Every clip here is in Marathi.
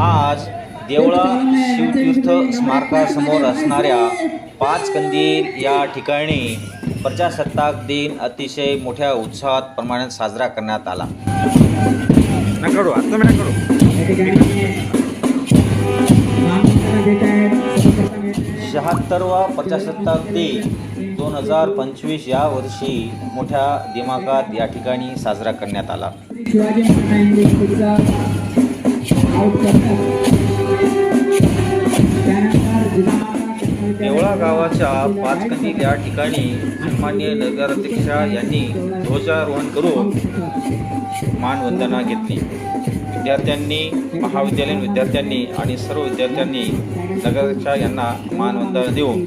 आज देवळा शिवतीर्थ स्मारकासमोर असणाऱ्या पाच कंदील या ठिकाणी प्रजासत्ताक दिन अतिशय मोठ्या उत्साहात प्रमाणात साजरा करण्यात आला. शहात्तरवा प्रजासत्ताक दिन दोन हजार पंचवीस या वर्षी मोठ्या दिमागात या ठिकाणी साजरा करण्यात आला. आउट करतात देवळा गावाच्या पाच या ठिकाणी सन्मान्य नगराध्यक्ष यांनी ध्वजारोहण करून मानवंदना घेतली. विद्यार्थ्यांनी महाविद्यालयीन विद्यार्थ्यांनी आणि सर्व विद्यार्थ्यांनी नगराध्यक्ष यांना मानवंदना देऊन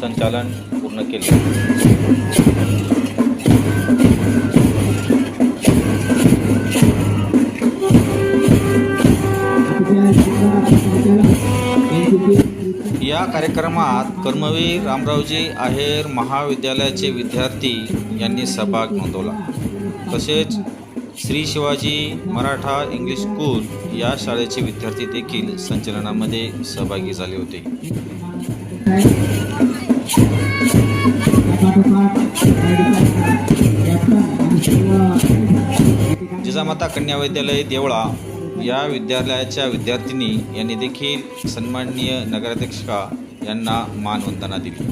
संचालन पूर्ण केले. या कार्यक्रमात कर्मवीर रामरावजी आहेर महाविद्यालयाचे विद्यार्थी यांनी सहभाग नोंदवला. तसेच श्री शिवाजी मराठा इंग्लिश स्कूल या शाळेचे विद्यार्थी देखील संचलनामध्ये सहभागी झाले होते. जिजामाता कन्या विद्यालय देवळा या विद्यालयाच्या विद्यार्थिनी यांनी देखील सन्माननीय नगराध्यक्षा यांना मानवंदना दिली.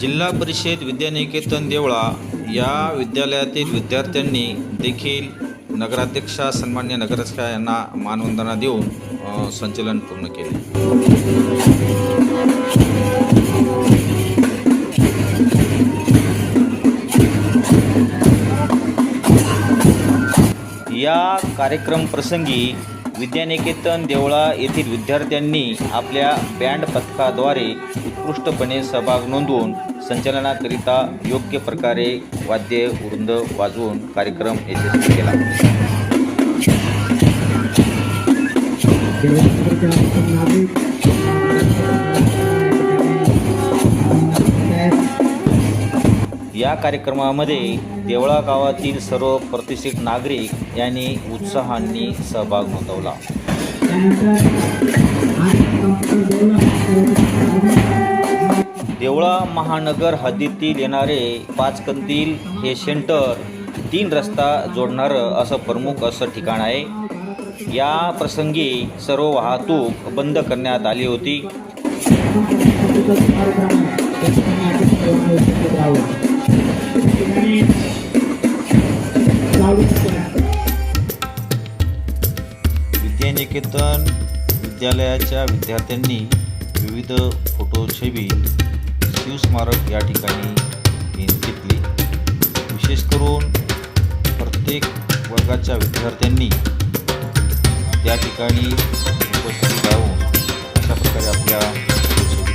जिल्हा परिषद विद्यानिकेतन देवळा या विद्यालयातील विद्यार्थ्यांनी देखील नगराध्यक्षा सन्मान्य नगराध्यक्षा यांना मानवंदना देऊन हो, संचलन पूर्ण केले. या कार्यक्रम प्रसंगी विद्यानिकेतन देवळा येथील विद्यार्थ्यांनी आपल्या बँड पथकाद्वारे उत्कृष्टपणे सहभाग नोंदवून संचलनाकरिता योग्य प्रकारे वाद्य वृंद वाजवून कार्यक्रम यशस्वी केला. या कार्यक्रमामध्ये देवळा गावातील सर्व प्रतिष्ठित नागरिक यांनी उत्साहाने सहभाग नोंदवला. देवळा महानगर हद्दीतील येणारे पाचकंदील हे सेंटर तीन रस्ता जोडणारं असं प्रमुख असं ठिकाण आहे. या प्रसंगी सर्व वाहतूक बंद करण्यात आली होती. विद्यानिकेतन विद्यालयाच्या विद्यार्थ्यांनी विविध फोटोछबी शिवस्मारक या ठिकाणी घेतली. विशेष करून प्रत्येक वर्गाच्या विद्यार्थ्यांनी त्या ठिकाणी उपस्थित राहून अशा प्रकारे आपल्या फोटोछबी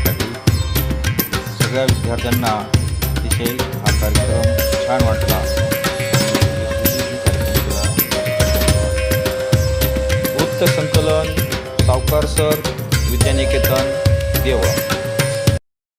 सगळ्या विद्यार्थ्यांना अतिशय हा कार्यक्रम छान वाटला. वृत्त संकलन सावकार सर विद्यानिकेतन देवळा